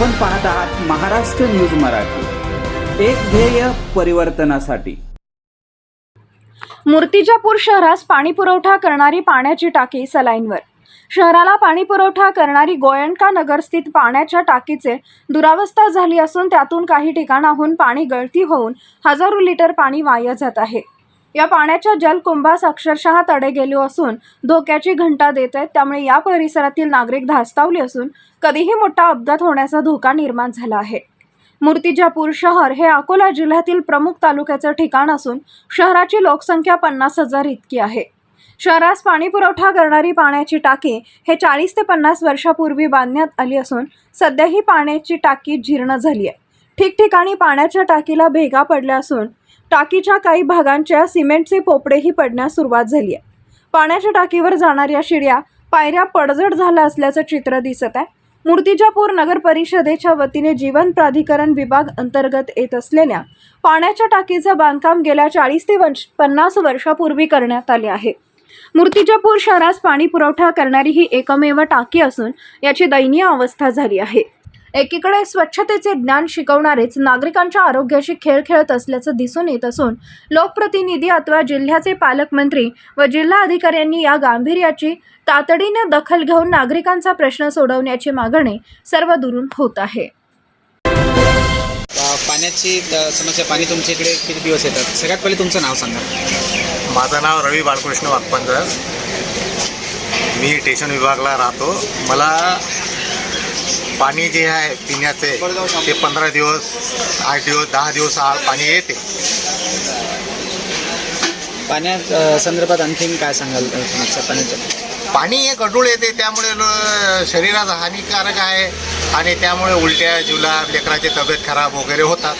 आपण पाहत आहात महाराष्ट्र न्यूज मराठी. एक ध्येय परिवर्तनासाठी. मूर्तिजापूर शहरास पाणी पुरवठा करणारी पाण्याची टाकी सलाईनवर. शहराला पाणी पुरवठा करणारी गोयंका नगरस्थित पाण्याच्या टाकीचे दुरावस्था झाली असून त्यातून काही ठिकाणाहून पाणी गळती होऊन हजारो लिटर पाणी वाया जात आहे. या पाण्याच्या जलकुंभास अक्षरशः तडे गेले असून धोक्याची घंटा देत आहेत. त्यामुळे या परिसरातील नागरिक धास्तावले असून कधीही मोठा अपघात होण्याचा धोका निर्माण झाला आहे. मूर्तिजापूर शहर हे अकोला जिल्ह्यातील प्रमुख तालुक्याचं ठिकाण असून शहराची लोकसंख्या पन्नास हजार इतकी आहे. शहरास पाणी पुरवठा करणारी पाण्याची टाकी हे चाळीस ते पन्नास वर्षापूर्वी बांधण्यात आली असून सध्या ही पाण्याची टाकी जीर्ण झाली आहे. ठिकठिकाणी पाण्याच्या टाकीला भेगा पडल्या असून टाकीच्या काही भागांच्या सिमेंटचे पोपडेही पडण्यास सुरुवात झाली आहे. पाण्याच्या टाकीवर जाणाऱ्या शिड्या पायऱ्या पडझड झाल्या असल्याचं चित्र दिसत आहे. मूर्तिजापूर नगर परिषदेच्या वतीने जीवन प्राधिकरण विभाग अंतर्गत येत असलेल्या पाण्याच्या टाकीचं बांधकाम गेल्या चाळीस ते वंश पन्नास वर्षापूर्वी करण्यात आले आहे. मूर्तिजापूर शहरास पाणी पुरवठा करणारी ही एकमेव टाकी असून याची दयनीय अवस्था झाली आहे. एकीकडे स्वच्छतेचे ज्ञान शिकवणारेच नागरिकांच्या आरोग्याशी खेळ खेळत असल्याचं दिसून येत असून लोकप्रतिनिधी अथवा जिल्ह्याचे पालकमंत्री व जिल्हा अधिकाऱ्यांनी या गांभीर्याची तातडीने दखल घेऊन नागरिकांचा प्रश्न सोडवण्याची मागणी सर्व दुरून होत आहे. पाण्याची समस्या पाणी तुमच्या इकडे किती दिवस येतात? सगळ्यात पहिले तुमचं नाव सांगा. माझं नाव रवी बाळकृष्ण वाघपंजर मी स्टेशन विभागला राहतो. मला पाणी जे आहे पिण्याचे ते पंधरा दिवस आठ दिवस दहा दिवस आड पाणी येते. पाण्यात अ, संदर्भात आणखीन काय सांगाल समस्या पाण्याच्या? पाणी हे गढूळ येते त्यामुळे शरीराला हानिकारक आहे आणि त्यामुळे उलट्या जिवला लेकराची तब्येत खराब वगैरे होतात.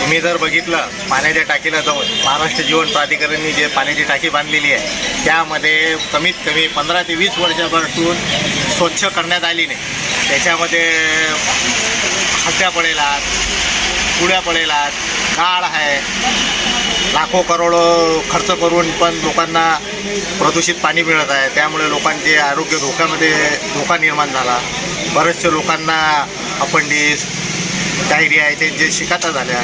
तुम्ही जर बघितलं पाण्याच्या टाकीला जाऊन महाराष्ट्र जीवन प्राधिकरणने जे पाण्याची टाकी बांधलेली आहे त्यामध्ये कमीत कमी पंधरा ते वीस वर्षापासून स्वच्छ करण्यात आली नाही. त्याच्यामध्ये हत्या पडेलात पुड्या पडेलात गाळ आहे. लाखो करोडो खर्च करून पण लोकांना प्रदूषित पाणी मिळत आहे. त्यामुळे लोकांचे आरोग्य धोक्यामध्ये धोका निर्माण झाला. बरेचसे लोकांना अपंडिस डायरी आहे त्यांचे शिकाता झाल्या.